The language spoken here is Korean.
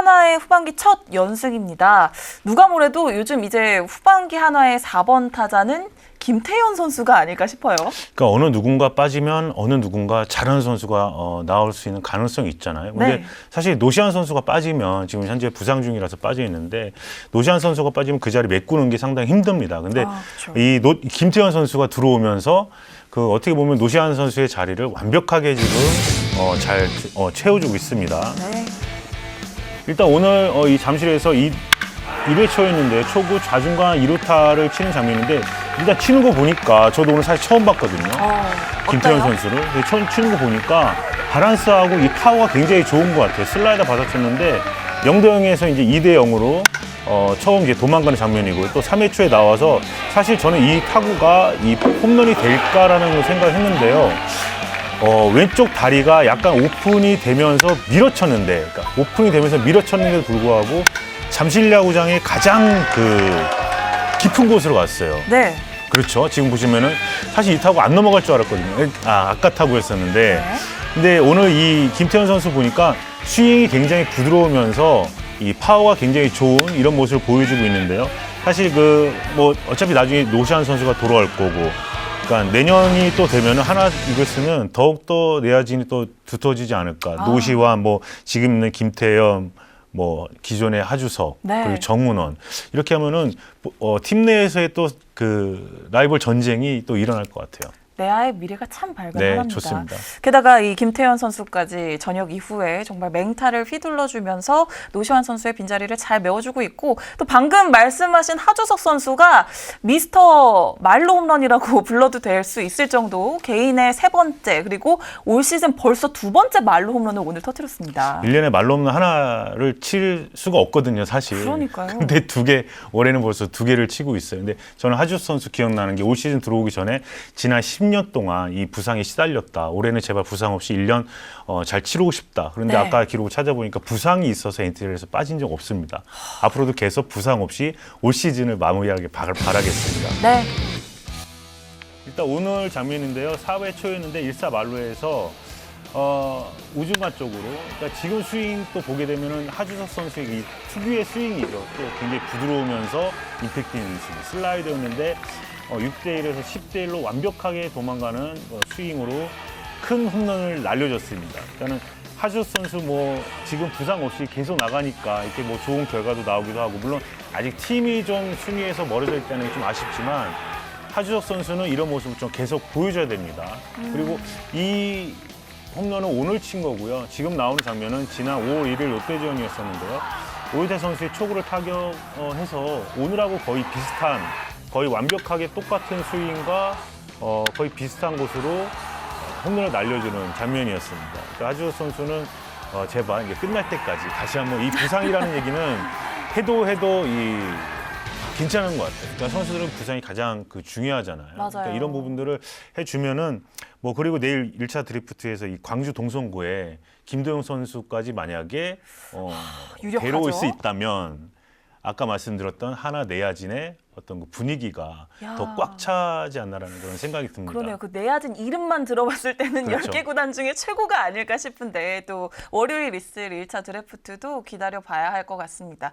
하나의 후반기 첫 연승입니다. 누가 뭐래도 요즘 이제 후반기 하나의 4번 타자는 김태현 선수가 아닐까 싶어요. 그러니까 어느 누군가 빠지면 어느 누군가 잘하는 선수가 어, 나올 수 있는 가능성이 있잖아요. 근데 네. 사실 노시안 선수가 빠지면 지금 현재 부상 중이라서 빠져 있는데 노시안 선수가 빠지면 그 자리 메꾸는 게 상당히 힘듭니다. 근데 아, 그렇죠. 이 노, 김태현 선수가 들어오면서 그 어떻게 보면 노시안 선수의 자리를 완벽하게 지금 어, 잘 어, 채워주고 있습니다. 네. 일단 오늘 어, 이 잠실에서 이 1회 초였는데 초구 좌중간 2루타를 치는 장면인데 일단 치는 거 보니까 저도 오늘 사실 처음 봤거든요. 어, 김태현 어때요? 선수를 근데 처음 치는 거 보니까 바란스하고 이 파워가 굉장히 좋은 것 같아요. 슬라이더 받아쳤는데 0대 0에서 이제 2대 0으로 어, 처음 이제 도망가는 장면이고 또 3회 초에 나와서 사실 저는 이 타구가 이 홈런이 될까라는 생각을 했는데요. 어, 왼쪽 다리가 약간 오픈이 되면서 밀어쳤는데, 그러니까 오픈이 되면서 밀어쳤는데도 불구하고 잠실 야구장의 가장 그 깊은 곳으로 갔어요. 네. 그렇죠. 지금 보시면은 사실 이 타구 안 넘어갈 줄 알았거든요. 아, 아까 타구였었는데. 네. 근데 오늘 이 김태현 선수 보니까 스윙이 굉장히 부드러우면서 이 파워가 굉장히 좋은 이런 모습을 보여주고 있는데요. 사실 그 뭐 어차피 나중에 노시안 선수가 돌아올 거고 그러니까 내년이 또 되면은 하나 이글스는 더욱더 내야진이 또 두터워지지 않을까. 아. 노시와 뭐 지금 있는 김태현 뭐 기존의 하주석 네. 그리고 정문원 이렇게 하면은 어, 팀 내에서의 또 그 라이벌 전쟁이 또 일어날 것 같아요. 내아의 미래가 참 밝은 네, 하나입니다. 좋습니다. 게다가 이 김태현 선수까지 저녁 이후에 정말 맹타를 휘둘러주면서 노시환 선수의 빈자리를 잘 메워주고 있고 또 방금 말씀하신 하주석 선수가 미스터 말로 홈런이라고 불러도 될 수 있을 정도 개인의 세 번째 그리고 올 시즌 벌써 두 번째 말로 홈런을 오늘 터뜨렸습니다. 일년에 말로 없는 하나를 칠 수가 없거든요, 사실. 그러니까요. 근데 두 개, 올해는 벌써 두 개를 치고 있어요. 근데 저는 하주 선수 기억나는 게 올 시즌 들어오기 전에 지난 10년 동안 이 부상에 시달렸다. 올해는 제발 부상 없이 1년 어, 잘 치르고 싶다. 그런데 네. 아까 기록을 찾아보니까 부상이 있어서 엔트리에서 빠진 적 없습니다. 앞으로도 계속 부상 없이 올 시즌을 마무리하길 바, 바라겠습니다. 네. 일단 오늘 장면인데요. 4회 초였는데 1사 말로에서 어, 우중간 쪽으로 그러니까 지금 스윙 또 보게 되면은 하주석 선수의 이 특유의 스윙이죠. 또 굉장히 부드러우면서 임팩트 있는 스윙. 슬라이드였는데 어, 6대 1에서 10대 1로 완벽하게 도망가는 어, 스윙으로 큰 홈런을 날려줬습니다. 그러니까는 하주 선수 뭐 지금 부상 없이 계속 나가니까 이렇게 뭐 좋은 결과도 나오기도 하고 물론 아직 팀이 좀 순위에서 멀어져 있다는 게 좀 아쉽지만 하주석 선수는 이런 모습을 좀 계속 보여줘야 됩니다. 그리고 이 홈런은 오늘 친 거고요. 지금 나오는 장면은 지난 5월 1일 롯데전이었었는데요. 오유태 선수의 초구를 타격해서 오늘하고 거의 비슷한, 거의 완벽하게 똑같은 스윙과 어, 거의 비슷한 곳으로 홈런을 날려주는 장면이었습니다. 그러니까 하주석 선수는 어, 제발 이게 끝날 때까지 다시 한번 이 부상이라는 얘기는 해도 해도 이 괜찮은 것 같아요. 그러니까 선수들은 부상이 가장 그 중요하잖아요. 맞아요. 그러니까 이런 부분들을 해주면은 뭐 그리고 내일 1차 드리프트에서 이 광주 동성구에 김도영 선수까지 만약에 어, 유력하죠. 데려올 수 있다면 아까 말씀드렸던 하나 내야진의 어떤 그 분위기가 야. 더 꽉 차지 않나라는 그런 생각이 듭니다. 그러네요. 그 내야진 이름만 들어봤을 때는 그렇죠. 10개 구단 중에 최고가 아닐까 싶은데 또 월요일 있을 1차 드래프트도 기다려 봐야 할 것 같습니다.